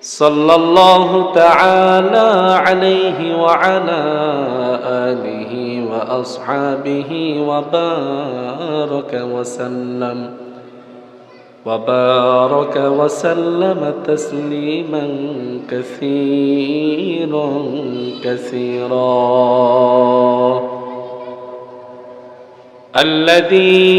صلى الله تعالى عليه وعلى آله وأصحابه وبارك وسلم وبارك وسلم تسليما كثيرا كثيرا. الذي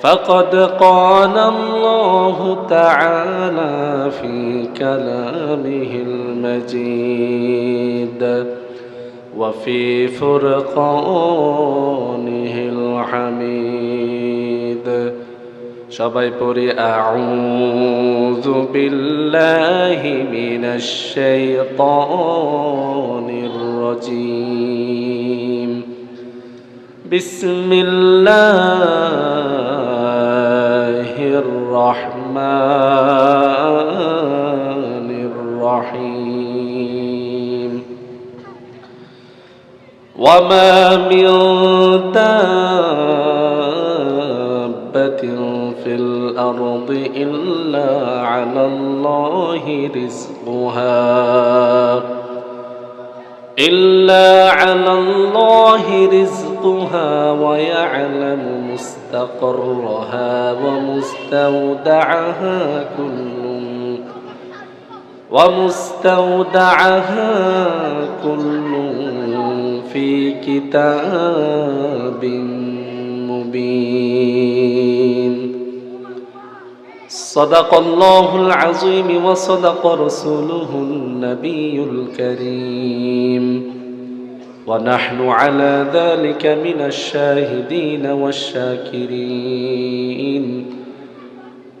فقد قال الله تعالى في كلامه المجيد وفي فرقانه الحميد সবাই পড়ি আউযু বিল্লাহি মিনাশ শাইতানির রাজিম بسم الله الرحمن الرحيم وما من دابة في الأرض إلا على الله رزقها إلا على الله رزقها ويعلم مستقرها ومستودعها كل ومستودعها كل في كتاب مبين. صدق الله العظيم وصدق رسوله النبي الكريم. ونحن على ذلك من الشاهدين والشاكرين.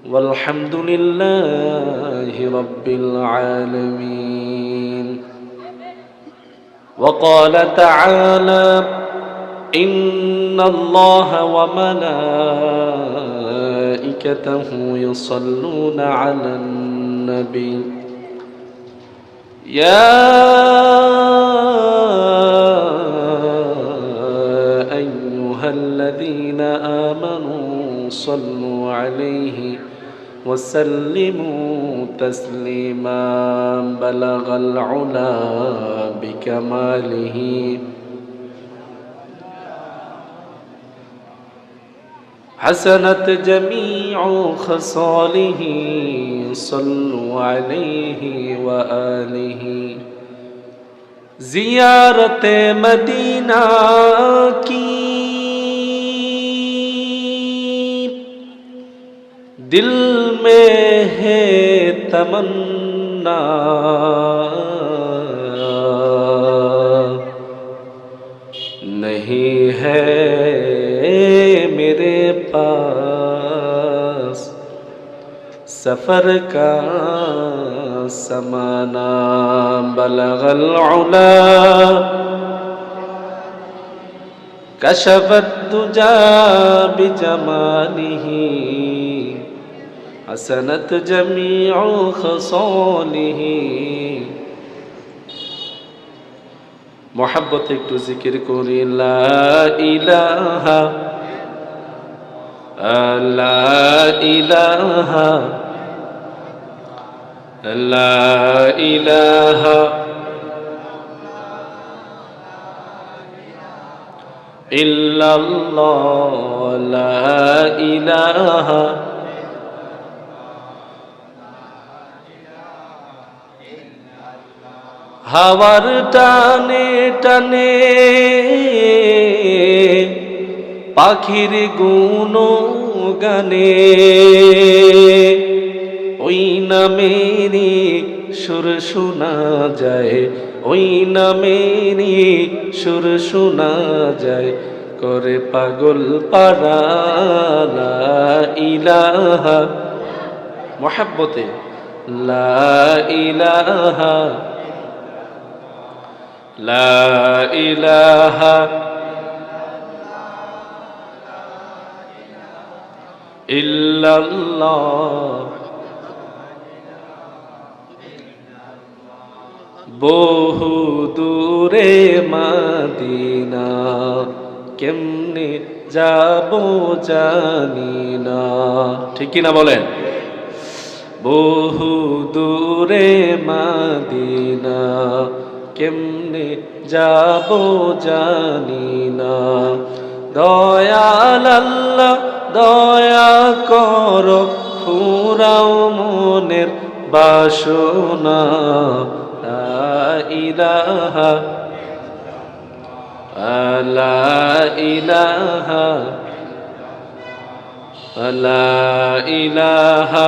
والحمد لله رب العالمين. وقال تعالى إن الله وملائكته يصلون على النبي. يا أيها الذين آمنوا صلوا عليه وسلموا تسليما بلغ العلا بكماله. حسنت جميع خصاله صلوا عليه وآله. زيارت مدینہ کی दिल में है तमन्ना। नहीं है मेरे पास सफ़र का समाना। बलगल उला कशवत तुजा बिजमानी حسنت جميع خصاله محبت একটু জিকির করি লা ইলাহা লা ইলাহা লা ইলাহা ইল্লাল্লাহ লা ইলাহা হাওয়ার টানে টানে পাখির গুণ গানে ওই নামেরই সুর শোনা যায়, ওই নামেরই সুর শোনা যায়, করে পাগল পারা ইলাহা, মহাব্বতে লা ইলাহা لا إله إلا الله বহু দূরে মাদিনা কেমনে যাব জানি না ঠিক কিনা বলেন বহু দূরে মাদিনা কেমনে যাব জানি না। দয়াল আল্লাহ, দয়া কর, ফুরাও মনের বাসনা। লা ইলাহা লা ইলাহা